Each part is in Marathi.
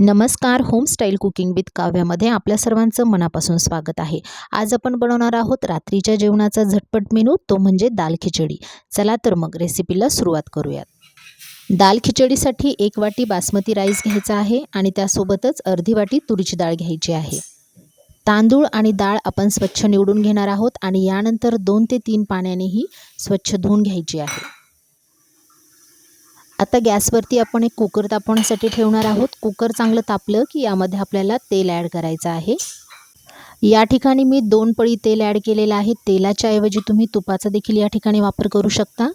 नमस्कार होमस्टाईल कुकिंग विथ काव्यामध्ये आपल्या सर्वांचं मनापासून स्वागत आहे. आज आपण बनवणार आहोत रात्रीच्या जेवणाचा झटपट मेनू तो म्हणजे दाल खिचडी. चला तर मग रेसिपीला सुरुवात करूयात. दाल खिचडीसाठी एक वाटी बासमती राईस घ्यायचा आहे आणि त्यासोबतच अर्धी वाटी तुरीची डाळ घ्यायची आहे. तांदूळ आणि डाळ आपण स्वच्छ निवडून घेणार आहोत आणि यानंतर दोन ते तीन पाण्यानेही स्वच्छ धुवून घ्यायची आहे. आता गॅसवरती आपण एक कुकर तापवण्यासाठी ठेवणार आहोत. कुकर चांगलं तापलं की यामध्ये आपल्याला तेल ॲड करायचं आहे. या ठिकाणी मी दोन पळी तेल ॲड केलेलं आहे. तेलाच्या ऐवजी तुम्ही तुपाचा देखील या ठिकाणी वापर करू शकता.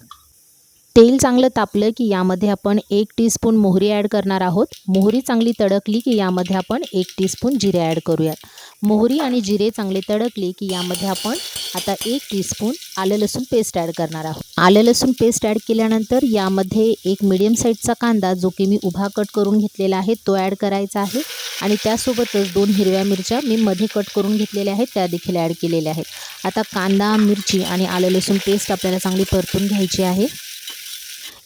तेल चांगलं तापलं की यामध्ये आपण एक टीस्पून मोहरी ॲड करणार आहोत. मोहरी चांगली तडकली की यामध्ये आपण एक टीस्पून जिरे ॲड करूयात. मोहरी आणि जिरे चांगले तडकले की यामध्ये आपण आता एक टीस्पून आलं लसूण पेस्ट ॲड करणार आहोत. आलं लसूण पेस्ट ॲड केल्यानंतर यामध्ये एक मिडियम साईजचा कांदा जो की मी उभा कट करून घेतलेला आहे तो ॲड करायचा आहे. आणि त्यासोबतच दोन हिरव्या मिरच्या मी मध्ये कट करून घेतलेल्या आहेत त्या देखील ॲड केलेल्या आहेत. आता कांदा मिरची आणि आलं लसूण पेस्ट आपल्याला चांगली परतून घ्यायची आहे.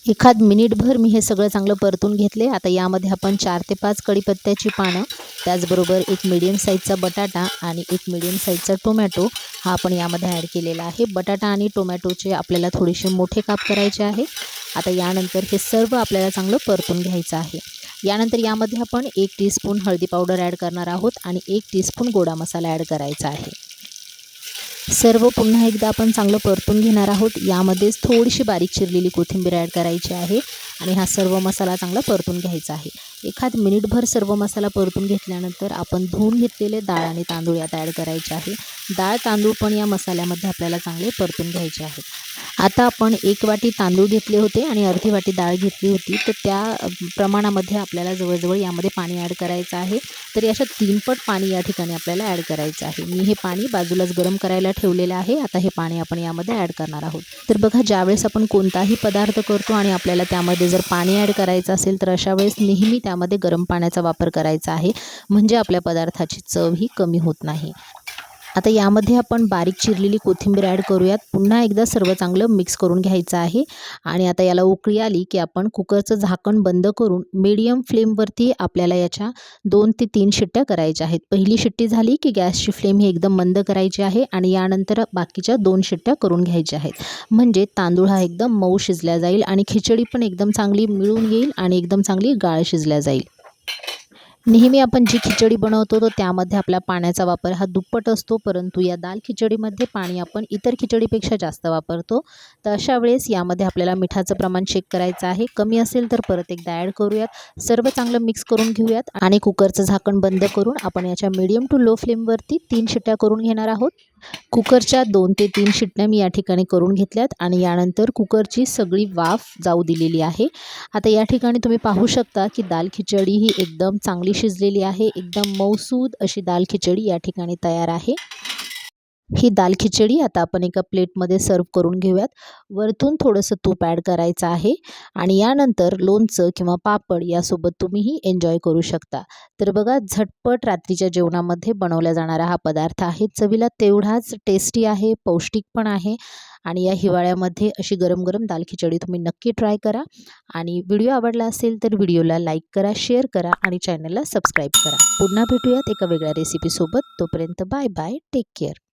एखाद मिनिटभर मी हे सगळं चांगलं परतून घेतले. आता यामध्ये आपण चार ते पाच कढीपत्त्याची पानं त्याचबरोबर एक मिडियम साईजचा बटाटा आणि एक मिडियम साईजचा टोमॅटो हा आपण यामध्ये ॲड केलेला आहे. बटाटा आणि टोमॅटोचे आपल्याला थोडेसे मोठे काप करायचे आहे. आता यानंतर हे सर्व आपल्याला चांगलं परतून घ्यायचं आहे. यानंतर यामध्ये आपण एक टीस्पून हळदी पावडर ॲड करणार आहोत आणि एक टीस्पून गोडा मसाला ॲड करायचा आहे. सर्व पुन्हा एकदा आपण चांगलं परतून घेणार आहोत. यामध्येच थोडीशी बारीक चिरलेली कोथिंबीर ॲड करायची आहे. आणि हा सर्व मसाला चांगला परतून घ्यायचा आहे. एखाद मिनिटभर सर्व मसाला परतून घेतल्यानंतर आपण धुवून घेतलेले डाळ आणि तांदूळ यात ॲड करायचे आहे. डाळ तांदूळ पण या मसाल्यामध्ये आपल्याला चांगले परतून घ्यायचे आहेत आता आपण एक वाटी तांदूळ घेतले होते आणि अर्धी वाटी डाळ घेतली होती. तर त्या प्रमाणामध्ये आपल्याला जवळजवळ यामध्ये पाणी ॲड करायचं आहे. तर अशा तीनपट पाणी या ठिकाणी आपल्याला ॲड करायचं आहे. मी हे पाणी बाजूलाच गरम करायला ठेवलेलं आहे. आता हे पाणी आपण यामध्ये ॲड करणार आहोत. तर बघा ज्यावेळेस आपण कोणताही पदार्थ करतो आणि आपल्याला त्यामध्ये जर पाणी ॲड करायचं असेल तर अशा वेळेस नेहमी त्यामध्ये गरम पाण्याचा वापर करायचा आहे. म्हणजे आपल्या पदार्थाची चव ही कमी होत नाही. आता यामध्ये आपण बारीक चिरलेली कोथिंबीर ॲड करूयात. पुन्हा एकदा सर्व चांगलं मिक्स करून घ्यायचं आहे. आणि आता याला उकळी आली की आपण कुकरचं झाकण बंद करून मीडियम फ्लेमवरती आपल्याला याच्या दोन ते तीन शिट्ट्या करायच्या आहेत. पहिली शिट्टी झाली की गॅसची फ्लेम ही एकदम बंद करायची आहे आणि यानंतर बाकीच्या दोन शिट्ट्या करून घ्यायच्या आहेत. म्हणजे तांदूळ हा एकदम मऊ शिजल्या जाईल आणि खिचडी पण एकदम चांगली मिळून येईल आणि एकदम चांगली गाळ शिजल्या जाईल. नेहमी आपण जी खिचडी बनवतो तर त्यामध्ये आपला पाण्याचा वापर हा दुप्पट असतो. परंतु या दाल खिचडीमध्ये पाणी आपण इतर खिचडीपेक्षा जास्त वापरतो. तर अशा वेळेस यामध्ये आपल्याला मिठाचं प्रमाण चेक करायचं आहे. कमी असेल तर परत एकदा ॲड करूयात. सर्व चांगलं मिक्स करून घेऊयात. आणि कुकरचं झाकण बंद करून आपण याच्या मीडियम टू लो फ्लेमवरती तीन शिट्ट्या करून घेणार आहोत. कुकरच्या दोन ते तीन शिट्ट्या मी या ठिकाणी करून घेतल्यात आणि यानंतर कुकरची सगळी वाफ जाऊ दिलेली आहे. आता या ठिकाणी तुम्ही पाहू शकता की दाल खिचडी ही एकदम चांगली शिजलेली आहे. एकदम मौसूद अशी दाल खिचडी या ठिकाणी तयार आहे. ही दाल खिचडी आता आपण एका प्लेटमध्ये सर्व करून घेऊयात. वरतून थोडंसं तूप ॲड करायचं आहे आणि यानंतर लोणचं किंवा पापड यासोबत तुम्हीही एन्जॉय करू शकता. तर बघा झटपट रात्रीच्या जेवणामध्ये बनवला जाणारा हा पदार्थ आहे. चवीला तेवढाच टेस्टी आहे पौष्टिक पण आहे आणि या हिवाळ्यामध्ये अशी गरम गरम दाल खिचडी तुम्ही नक्की ट्राय करा आणि व्हिडिओ आवडला असेल तर व्हिडिओला लाईक करा शेअर करा आणि चॅनलला सबस्क्राईब करा. पुन्हा भेटूयात एका वेगळ्या रेसिपीसोबत तोपर्यंत बाय बाय टेक केअर